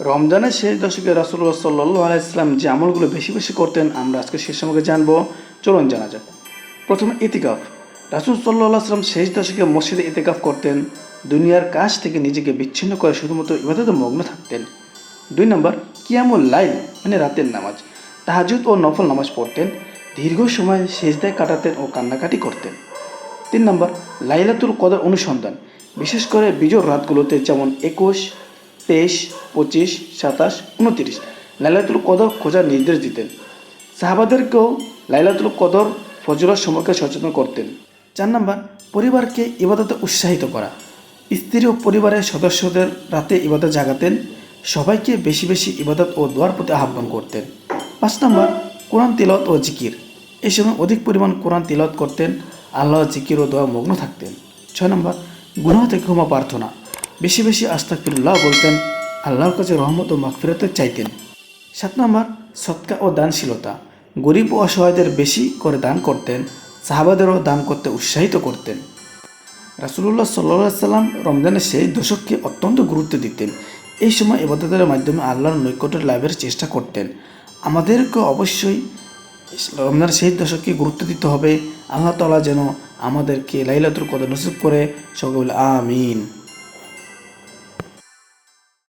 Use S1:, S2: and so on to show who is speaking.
S1: রমজানের শেষ দশকে রাসুল্লাহ সাল্লু আলাইসলাম যে আমলগুলো বেশি বেশি করতেন, আমরা আজকে সে সম্পর্কে জানব। চলুন জানা যাক। প্রথমে ইতিকাফ। রাসুল সাল্লাহ আসলাম শেষ দশকে মসজিদে ইতিকাফ করতেন। দুনিয়ার কাজ থেকে নিজেকে বিচ্ছিন্ন করে শুধুমাত্র ইবাদতে মগ্ন থাকতেন। দুই নম্বর, কিয়ামুল লাইল মানে রাতের নামাজ। তাহাজুদ ও নফল নামাজ পড়তেন। দীর্ঘ সময় সেজদায় কাটাতেন ও কান্নাকাটি করতেন। তিন নম্বর, লাইলাতুল কদর অনুসন্ধান। বিশেষ করে বিজোর রাতগুলোতে যেমন একুশ তেইশ, পঁচিশ, সাতাশ, উনতিরিশ। লাইলাতুল কদর খোঁজার নির্দেশ দিতেন। সাহাবাদেরকেও লাইলাতুল কদর ফজরের সময়কে সচেতন করতেন। চার নম্বর, পরিবারকে ইবাদতে উৎসাহিত করা। স্ত্রী ও পরিবারের সদস্যদের রাতে ইবাদত জাগাতেন, সবাইকে বেশি বেশি ইবাদত ও দোয়ার প্রতি আহ্বান করতেন। পাঁচ নম্বর, কোরআন তিলত ও জিকির। এই সময় অধিক পরিমাণ কোরআন তিলত করতেন আল্লাহ জিকির ও দোয়া মগ্ন থাকতেন। ছয় নম্বর, গুনাহ থেকে ক্ষমা প্রার্থনা। বেশি বেশি আস্তাকফিরুল্লাহ বলতেন, আল্লাহর কাছে রহমত ও মাগফিরাতের চাইতেন। সাত নম্বর, সৎকা ও দানশীলতা। গরিব ও অসহায়দের বেশি করে দান করতেন, সাহাবাদেরও দান করতে উৎসাহিত করতেন। রাসুলুল্লাহ সাল্লা সাল্লাম রমজানের সেই দশককে অত্যন্ত গুরুত্ব দিতেন। এই সময় ইবাদতের মাধ্যমে আল্লাহর নৈকট্য লাভের চেষ্টা করতেন। আমাদেরকে অবশ্যই রমজানের সেই দশককে গুরুত্ব দিতে হবে। আল্লাহ তালা যেন আমাদেরকে লাইলাতুল কদর নসিব করে সকলে আমিন।